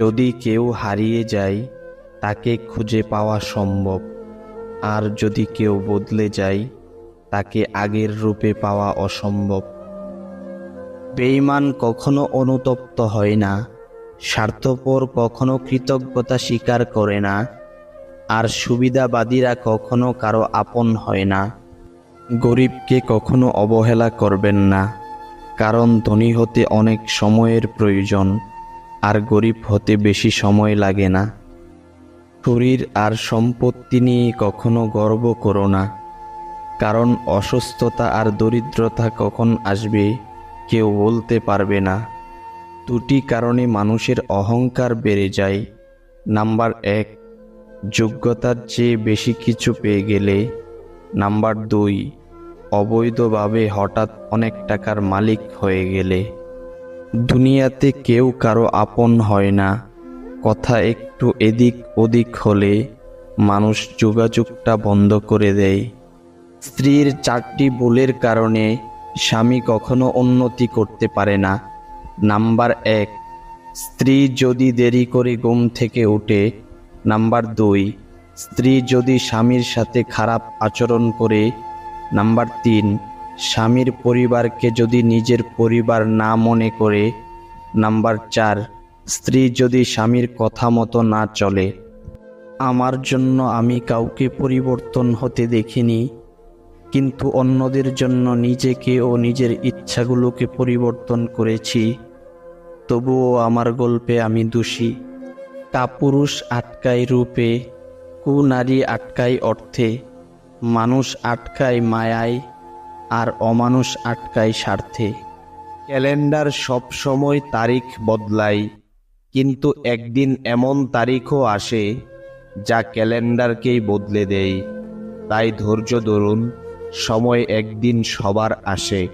যদি কেউ হারিয়ে যায়, তাকে খুঁজে পাওয়া সম্ভব। আর যদি কেউ বদলে যায়, তাকে আগের রূপে পাওয়া অসম্ভব। বেঈমান কখনো অনুতপ্ত হয় না, স্বার্থপর কখনো কৃতজ্ঞতা স্বীকার করে না, আর সুবিধাবাদীরা কখনো কারও আপন হয় না। গরিবকে কখনো অবহেলা করবেন না, কারণ ধনী হতে অনেক সময়ের প্রয়োজন। আর গরিব হতে বেশি সময় লাগে না। শরীর আর সম্পত্তি নিয়ে কখনো গর্ব করো না, কারণ অসুস্থতা আর দরিদ্রতা কখন আসবে কেউ বলতে পারবে না। দুটি কারণে মানুষের অহংকার বেড়ে যায়। নাম্বার এক, যোগ্যতার চেয়ে বেশি কিছু পেয়ে গেলে। নাম্বার দুই, অবৈধভাবে হঠাৎ অনেক টাকার মালিক হয়ে গেলে। দুনিয়াতে কেউ কারও আপন হয় না। কথা একটু এদিক ওদিক হলে মানুষ যোগাযোগটা বন্ধ করে দেয়। স্ত্রীর চারটি ভুলের কারণে স্বামী কখনো উন্নতি করতে পারে না। নাম্বার এক, স্ত্রী যদি দেরি করে ঘুম থেকে ওঠে। নাম্বার দুই, স্ত্রী যদি স্বামীর সাথে খারাপ আচরণ করে। নাম্বার তিন স্বামীর পরিবারকে যদি নিজের পরিবার না মনে করে, নাম্বার চার, স্ত্রী যদি স্বামীর কথা মতো না চলে, আমার জন্য আমি কাউকে পরিবর্তন হতে দেখিনি, কিন্তু অন্যদের জন্য নিজেকে ও নিজের ইচ্ছাগুলোকে পরিবর্তন করেছি, তবুও আমার গল্পে আমি দোষী। কাপুরুষ আটকায় রূপে, কুনারী আটকায় অর্থে, মানুষ আটকায় মায়ায় আর অমানুষ আটকায় স্বার্থে। ক্যালেন্ডার সব সময় তারিখ বদলায়, কিন্তু একদিন এমন তারিখও আসে যা ক্যালেন্ডারকেই বদলে দেয়। তাই ধৈর্য ধরুন, সময় একদিন সবার আসে।